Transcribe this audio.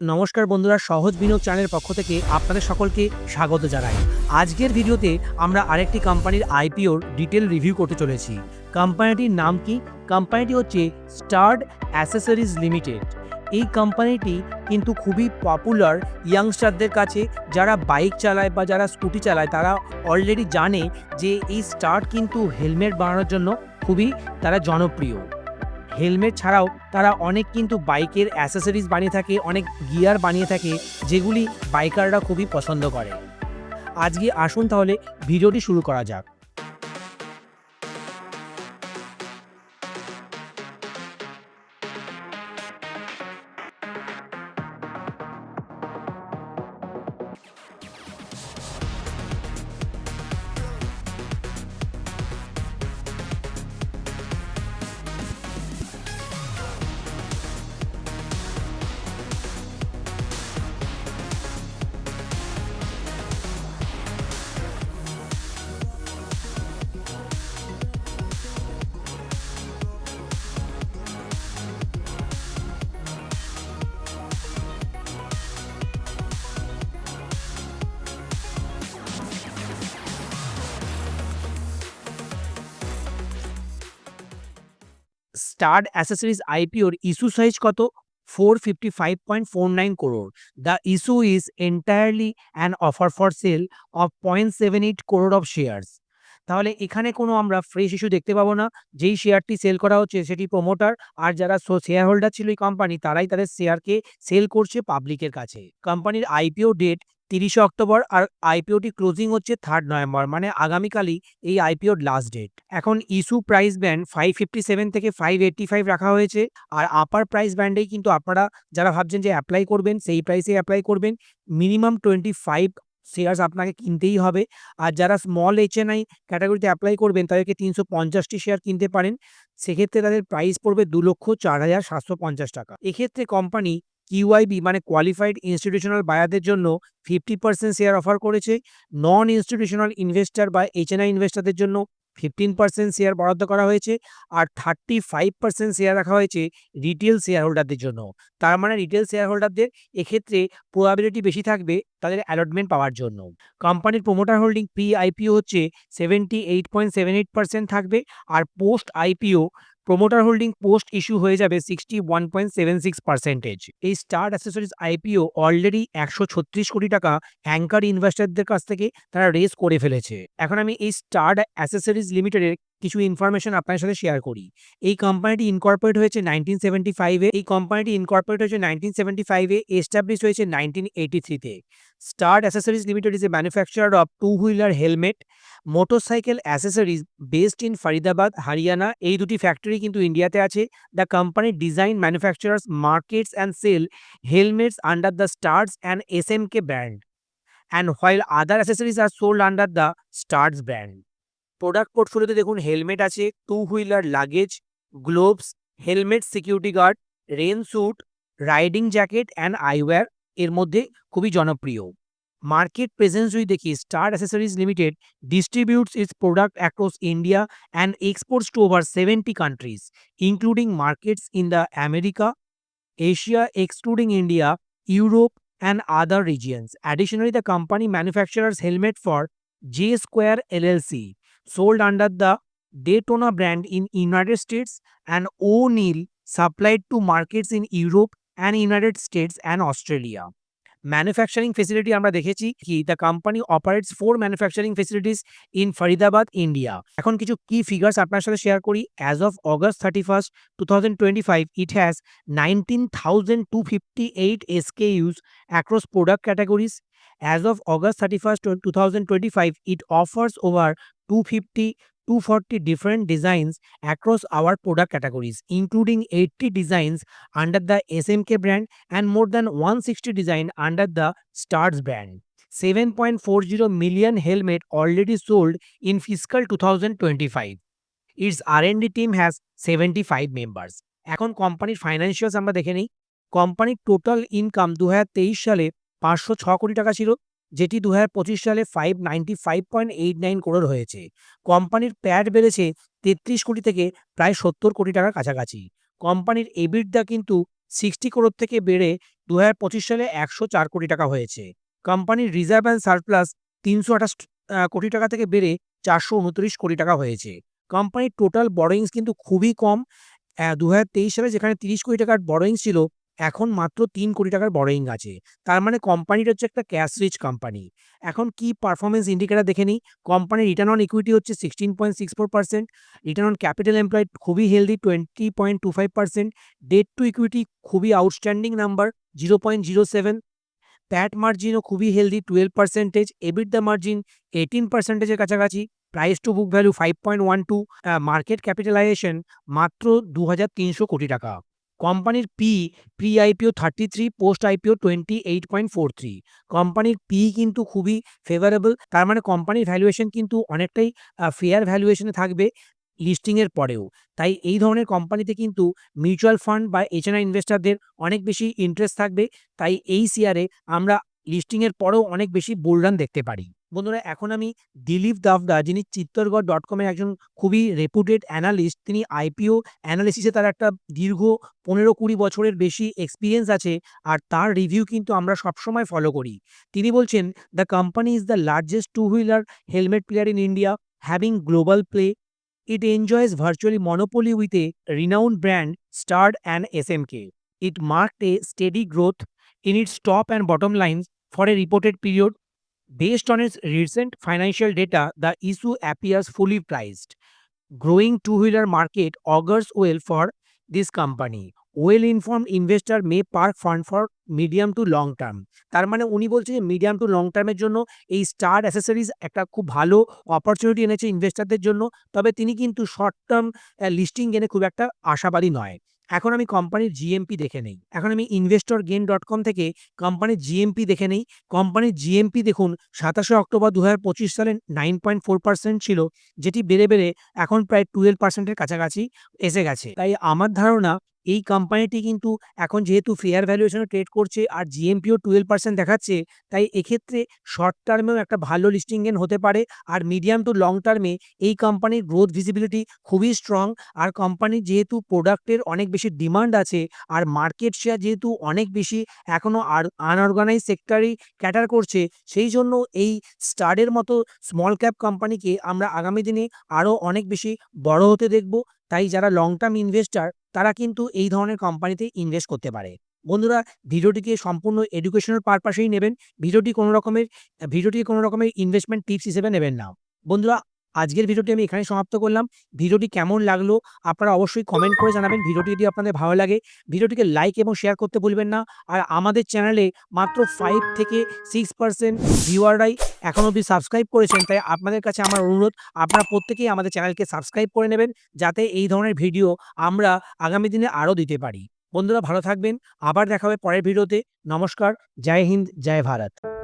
নমস্কার বন্ধুরা, সহজ বিনিয়োগ চ্যানেলের পক্ষ থেকে আপনাদের সকলকে স্বাগত জানাই। আজকের ভিডিওতে আমরা আরেকটি কোম্পানির আইপিওর ডিটেল রিভিউ করতে চলেছি। কোম্পানিটির নাম কি? কোম্পানিটি হচ্ছে স্টার্ড অ্যাসেসরিজ লিমিটেড। এই কোম্পানিটি কিন্তু খুবই পপুলার ইয়াংস্টারদের কাছে, যারা বাইক চালায় বা যারা স্কুটি চালায়, তারা অলরেডি জানে যে এই স্টার্ট কিন্তু হেলমেট বানানোর জন্য খুবই তারা জনপ্রিয়। হেলমেট ছাড়াও তারা অনেক কিন্তু বাইকের অ্যাসেসরিজ বানিয়ে থাকে, অনেক গিয়ার বানিয়ে থাকে, যেগুলি বাইকাররা খুবই পছন্দ করে। আজকে আসুন তাহলে ভিডিওটি শুরু করা যাক। স্টার্ড অ্যাসেসরিজ আইপিওর ইস্যু সাইজ কত? Four fifty five point four nine crore the issue is entirely an offer for sale of point seven eight crore of shares. তাহলে এখানে কোনো আমরা ফ্রেশ ইস্যু দেখতে পাবো না। যেই শেয়ারটি সেল করা হচ্ছে সেটি প্রমোটার আর যারা শেয়ার হোল্ডার ছিল এই কোম্পানি তারাই তাদের শেয়ারকে সেল করছে পাবলিকের কাছে। কোম্পানির আইপিও ডেট তিরিশে অক্টোবর আর আইপিওটি ক্লোজিং হচ্ছে থার্ড নভেম্বর মানে আগামীকালই এই আইপিওর লাস্ট ডেট এখন issue price band five fifty seven থেকে ফাইভ এইট্টি ফাইভ রাখা হয়েছে আর আপার প্রাইস ব্যান্ডেই কিন্তু আপনারা যারা ভাবছেন যে অ্যাপ্লাই করবেন, সেই প্রাইসে অ্যাপ্লাই করবেন। মিনিমাম টোয়েন্টি ফাইভ শেয়ার্স আপনাকে কিনতেই হবে আর যারা স্মল এইচএনআই ক্যাটাগরিতে অ্যাপ্লাই করবেন, তাদেরকে তিনশো পঞ্চাশটি শেয়ার কিনতে পারেন। সেক্ষেত্রে তাদের প্রাইস পড়বে দু লক্ষ চার হাজার সাতশো পঞ্চাশ টাকা। এক্ষেত্রে কোম্পানি কিউআইবি মানে কোয়ালিফাইড ইনস্টিটিউশনাল বায়ারদের জন্য ফিফটি পার্সেন্ট শেয়ার অফার করেছে। নন ইনস্টিটিউশনাল ইনভেস্টার বা এইচএনআই ইনভেস্টারদের জন্য ফিফটিন পার্সেন্ট শেয়ার বরাদ্দ করা হয়েছে আর থার্টি ফাইভ পার্সেন্ট শেয়ার রাখা হয়েছে রিটেল শেয়ার হোল্ডারদের জন্য। তার মানে রিটেল শেয়ার হোল্ডারদের এক্ষেত্রে প্রবাবিলিটি বেশি থাকবে তাদের অ্যালটমেন্ট পাওয়ার জন্য। কোম্পানির প্রোমোটার হোল্ডিং প্রি আইপিও হচ্ছে seventy eight point seven eight percent থাকবে আর post IPO promoter holding post issue হয়ে যাবে sixty one point seven six percentage এই স্টার অ্যাসেসরিজ আইপিও অলরেডি একশো ছত্রিশ কোটি টাকা অ্যাঙ্কার ইনভেস্টারদের কাছ থেকে তারা রেস করে ফেলেছে। এখন আমি এই স্টার অ্যাসেসরিজ লিমিটেডের কিছু ইনফরমেশন আপনার সাথে শেয়ার করি। এই কোম্পানিটি ইনকর্পোরেট হয়েছে নাইনটিন সেভেন্টি ফাইভে এই কোম্পানিটি ইনকর্পোরেট হয়েছে নাইনটিন সেভেন্টি ফাইভে এস্টাবলিশ হয়েছে নাইনটিন এইটি থ্রিতে Studds accessories limited is a manufacturer of two wheeler helmet motorcycle accessories based in Faridabad Haryana এই দুটি ফ্যাক্টরি কিন্তু ইন্ডিয়াতে আছে। The company design manufacturers markets and sell helmets under the Studds and S M K brand and while other accessories are sold under the Studds brand product পোর্টফোলিওতে দেখুন helmet আছে two wheeler luggage gloves helmet security guard rain suit riding jacket and eyewear এর মধ্যে খুবই জনপ্রিয়। Market presence যদি দেখি Studds accessories limited distributes its product across India and exports to over seventy countries including markets in the America Asia excluding India Europe and other regions additionally the company manufacturers helmet for J square L L C sold under the Daytona brand in United States and O'Neill supplied to markets in Europe and United States and Australia. Manufacturing facility আমরা দেখেছি কি the company operates four manufacturing facilities in Faridabad India এখন কিছু কি figures আপনার সাথে share করি. As of August thirty first two thousand twenty five it has nineteen thousand two fifty eight SKUs across product categories as of August As of August twenty five it offers over 250 240 different designs across our product categories, including 80 designs under the SMK brand and more than 160 design under the Stars brand. 7.40 million helmet already sold in fiscal 2025. Its R&D team has 75 members. এখন কোম্পানির financials আমরা দেখে নিই কোম্পানির total income দু হাজার তেইশ সালে পাঁচশো কোটি টাকা ছিল যেটি দু হাজার পঁচিশ সালে five ninety five point eight nine crore হয়েছে। কোম্পানির প্যাড বেড়েছে তেত্রিশ কোটি থেকে প্রায় সত্তর কোটি টাকার কাছাকাছি। কোম্পানির এবিটদা কিন্তু সিক্সটি করোড় থেকে বেড়ে দু হাজার পঁচিশ সালে একশো চার কোটি টাকা হয়েছে। কোম্পানির রিজার্ভ অ্যান্ড সারপ্লাস তিনশো আঠাশ কোটি টাকা থেকে বেড়ে চারশো উনত্রিশ কোটি টাকা হয়েছে। কোম্পানির টোটাল বরোয়িংস কিন্তু খুবই কম। দু হাজার তেইশ সালে যেখানে তিরিশ কোটি টাকার বরোয়িংস ছিল এখন মাত্র তিন কোটি টাকার বরোয়িং আছে। তার মানে কোম্পানিটা হচ্ছে একটা ক্যাশ রিচ কোম্পানি এখন কি পারফরমেন্স ইন্ডিকেটার দেখে নিই? কোম্পানির রিটার্ন অন ইকুইটি হচ্ছে sixteen point six four percent return on capital employed খুবই healthy twenty point two five percent debt to equity খুবই outstanding number zero point zero seven PAT মার্জিনও খুবই healthy twelve percentage EBITDA margin eighteen পার্সেন্টেজের কাছাকাছি price to book value five point one two market capitalization মাত্র দু হাজার তিনশো কোটি টাকা। কোম্পানির P pre IPO thirty three post IPO twenty eight point four three কোম্পানির পি কিন্তু খুবই ফেভারেবল তার মানে কোম্পানির ভ্যালুয়েশন কিন্তু অনেকটাই ফেয়ার ভ্যালুয়েশনে থাকবে লিস্টিংয়ের পরেও। তাই এই ধরনের কোম্পানিতে কিন্তু মিউচুয়াল ফান্ড বা এচএনআই ইনভেস্টারদের অনেক বেশি ইন্টারেস্ট থাকবে। তাই এই শেয়ারে আমরা লিস্টিংয়ের পরেও অনেক বেশি বুলরান দেখতে পারি। বন্ধুরা এখন আমি দিলীপ দাভদা যিনি চিত্তরগড় ডট কমের একজন খুবই রেপুটেড অ্যানালিস্ট তিনি আইপিও অ্যানালিসিসে তার একটা দীর্ঘ পনেরো কুড়ি বছরের বেশি এক্সপিরিয়েন্স আছে আর তার রিভিউ কিন্তু আমরা সবসময় ফলো করি তিনি বলছেন the company is the largest two wheeler helmet player in India having global play It enjoys virtually monopoly with a renowned brand, Starred and SMK. It marked a steady growth in its top and bottom lines for a reported period. Based on its recent financial data, the issue appears fully priced. Growing two-wheeler market augurs well for this company. Well-informed investor may park fund for medium to long term. তার মানে উনি বলছে যে medium to long টার্মের জন্য এই star accessories একটা খুব ভালো অপরচুনিটি এনেছে ইনভেস্টারদের জন্য তবে তিনি কিন্তু শর্ট টার্ম লিস্টিং জেনে খুব একটা আশাবাদী নয় এখন আমি কোম্পানির জিএমপি দেখে নেই। এখন আমি ইনভেস্টর গেন ডট কম থেকে কোম্পানির জিএমপি দেখে নেই। কোম্পানির জিএমপি দেখুন, সাতাশে অক্টোবর দু হাজার পঁচিশ সালে নাইন পয়েন্ট ফোর পার্সেন্ট ছিল, যেটি বেড়ে বেড়ে এখন প্রায় টুয়েলভ পার্সেন্টের কাছাকাছি এসে গেছে। তাই আমার ধারণা এই কোম্পানিটি কিন্তু এখন যেহেতু ফেয়ার ভ্যালুয়েশনে ট্রেড করছে আর জিএমপিও টুয়েলভ পার্সেন্ট দেখাচ্ছে, তাই এক্ষেত্রে শর্ট টার্মেও একটা ভালো লিস্টিং গেন হতে পারে। আর মিডিয়াম টু লং টার্মে এই কোম্পানির গ্রোথ ভিজিবিলিটি খুবই স্ট্রং আর কোম্পানির যেহেতু প্রোডাক্টের অনেক বেশি ডিমান্ড আছে আর মার্কেট শেয়ার যেহেতু অনেক বেশি এখনও আর আনঅর্গানাইজ সেক্টরেই ক্যাটার করছে, সেই জন্য এই স্টারের মতো স্মল ক্যাপ কোম্পানিকে আমরা আগামী দিনে আরও অনেক বেশি বড় হতে দেখব। তাই যারা লং টার্ম ইনভেস্টার তারা কিন্তু এই ধরনের কোম্পানিতে ইনভেস্ট করতে পারে। বন্ধুরা, ভিডিওটিকে সম্পূর্ণ এডুকেশনাল পারপাসেই নেবেন। ভিডিওটি কোনো রকমের ভিডিওটি কোনো রকমের ইনভেস্টমেন্ট টিপস হিসেবে নেবেন না। বন্ধুরা আজকের ভিডিওটি আমি এখানে সমাপ্ত করলাম। ভিডিওটি কেমন লাগল আপনারা অবশ্যই কমেন্ট করে জানাবেন। ভিডিওটি যদি আপনাদের ভালো লাগে, ভিডিওটিকে লাইক এবং শেয়ার করতে ভুলবেন না। আর আমাদের চ্যানেলে মাত্র ফাইভ থেকে সিক্স পার্সেন্ট ভিউয়াররাই এখন অবধি সাবস্ক্রাইব করেছেন। তাই আপনাদের কাছে আমার অনুরোধ, আপনারা প্রত্যেকেই আমাদের চ্যানেলকে সাবস্ক্রাইব করে নেবেন। যাতে এই ধরনের ভিডিও আমরা আগামী দিনে আরও দিতে পারি। বন্ধুরা ভালো থাকবেন। আবার দেখা হবে পরের ভিডিওতে। নমস্কার। জয় হিন্দ, জয় ভারত।